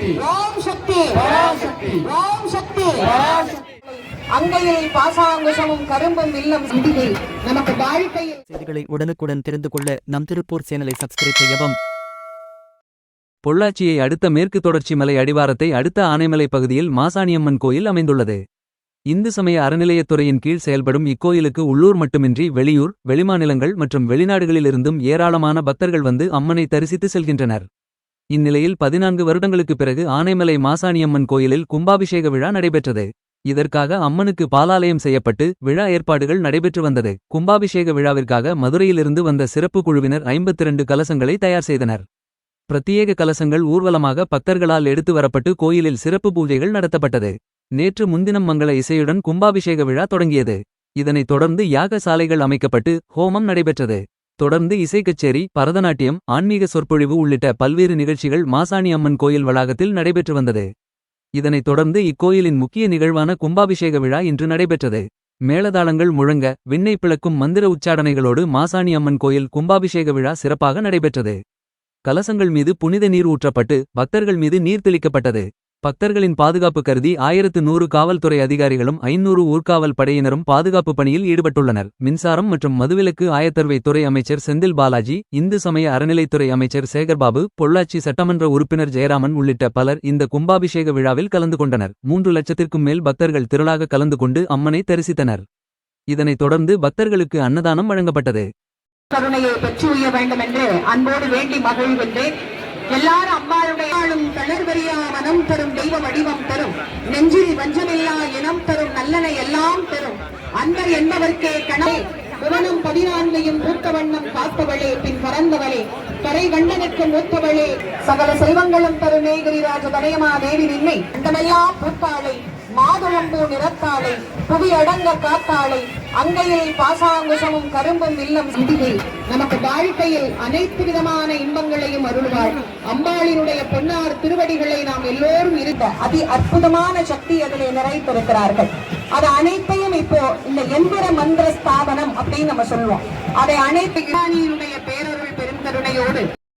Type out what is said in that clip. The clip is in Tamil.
பராசக்தி ஓம் சக்தி. பராசக்தி ஓம் சக்தி. அங்கையில் பாசாங்குசமும் கரும்பும் இல்லம் சிந்திகை நமக்கு வாழ்க்கையில் செய்திகளை உடனுக்குடன் தெரிந்து கொள்ள நம் திருப்பூர் சேனலை சப்ஸ்கிரைப் செய்யவும். பொள்ளாச்சியை அடுத்த மேற்கு தொடர்ச்சி மலை அடிவாரத்தை அடுத்த ஆனைமலை பகுதியில் மாசாணியம்மன் கோயில் அமைந்துள்ளது. இந்து சமய அறநிலையத்துறையின் கீழ் செயல்படும் இக்கோயிலுக்கு உள்ளூர் மட்டுமின்றி வெளியூர் வெளிமாநிலங்கள் மற்றும் வெளிநாடுகளிலிருந்தும் ஏராளமான பக்தர்கள் வந்து அம்மனை தரிசித்து செல்கின்றனர். இந்நிலையில் பதினான்கு வருடங்களுக்குப் பிறகு ஆனைமலை மாசாணியம்மன் கோயிலில் கும்பாபிஷேக விழா நடைபெற்றது. இதற்காக அம்மனுக்கு பாலாலயம் செய்யப்பட்டு விழா ஏற்பாடுகள் நடைபெற்று வந்தது. கும்பாபிஷேக விழாவிற்காக மதுரையிலிருந்து வந்த சிறப்பு குழுவினர் 52 கலசங்களை தயார் செய்தனர். பிரத்யேக கலசங்கள் ஊர்வலமாக பக்தர்களால் எடுத்து வரப்பட்டு கோயிலில் சிறப்பு பூஜைகள் நடத்தப்பட்டது. நேற்று முன்தினம் மங்கள இசையுடன் கும்பாபிஷேக விழா தொடங்கியது. இதனைத் தொடர்ந்து யாக சாலைகள் அமைக்கப்பட்டு ஹோமம் நடைபெற்றது. தொடர்ந்து இசை கச்சேரி பரதநாட்டியம் ஆன்மீக சொற்பொழிவு உள்ளிட்ட பல்வேறு நிகழ்ச்சிகள் மாசாணி அம்மன் கோயில் வளாகத்தில் நடைபெற்று வந்தது. இதனைத் தொடர்ந்து இக்கோயிலின் முக்கிய நிகழ்வான கும்பாபிஷேக விழா இன்று நடைபெற்றது. மேளதாளங்கள் முழங்க விண்ணை பிளக்கும் மந்திர உச்சாடனைகளோடு மாசாணி அம்மன் கோயில் கும்பாபிஷேக விழா சிறப்பாக நடைபெற்றது. கலசங்கள் மீது புனித நீர் ஊற்றப்பட்டு பக்தர்கள் மீது நீர் தெளிக்கப்பட்டது. பக்தர்களின் பாதுகாப்பு கருதி ஆயிரத்து நூறு காவல்துறை அதிகாரிகளும் ஐநூறு ஊர்காவல் படையினரும் பாதுகாப்பு பணியில் ஈடுபட்டுள்ளனர். மின்சாரம் மற்றும் மதுவிலக்கு ஆயத்தர்வை துறை அமைச்சர் செந்தில் பாலாஜி இந்து சமய அறநிலைத்துறை அமைச்சர் சேகர்பாபு பொள்ளாச்சி சட்டமன்ற உறுப்பினர் ஜெயராமன் உள்ளிட்ட பலர் இந்த கும்பாபிஷேக விழாவில் கலந்து கொண்டனர். மூன்று லட்சத்திற்கும் மேல் பக்தர்கள் திரளாக கலந்து கொண்டு அம்மனை தரிசித்தனர். இதனைத் தொடர்ந்து பக்தர்களுக்கு அன்னதானம் வழங்கப்பட்டது. கருணையை பெற்றுய வேண்டும் என்று அன்போடு வேண்டி மகிழ்கின்றேன். எல்லாரும் அம்பாளுடைய ஆளும் மனம் தரும் தெய்வ வடிவம் தரும். நெஞ்சில் வஞ்சமில்லா இனம் தரும் நல்லனை எல்லாம் தரும். அன்பர் என்பவர்க்கே கணே புவனம் பதினான்கையும் பூத்த வண்ணம் காப்பவளே பின் பறந்தவளே கரை கண்டனுக்கு மூத்தவளே. சகல செல்வங்களும் தரும் மேகிரிராஜ தனயமா தேவி நின்னை அந்தமெல்லாம் பூத்தாளை மாதுளம்பூ நிறத்தாளை புவி அடங்க காத்தாளை அங்கையில் பாசாங்குசமும் கரும்பும் இல்லம் சிந்திகை நமக்கு வாழ்க்கையில் அனைத்து விதமான இன்பங்களையும் அருள்வாள் அம்பாளினுடைய பொன்னார் திருவடிகளை நாம் எல்லோரும் இருந்த அதி அற்புதமான சக்தி அதிலே நிறைத்திருக்கிறார்கள். அது அனைத்தையும் இப்போ இந்த எந்திர மந்திர ஸ்தாபனம் அப்படின்னு நம்ம சொல்லுவோம். அதை அனைத்து இராணியினுடைய பேரருள் பெருந்தருணையோடு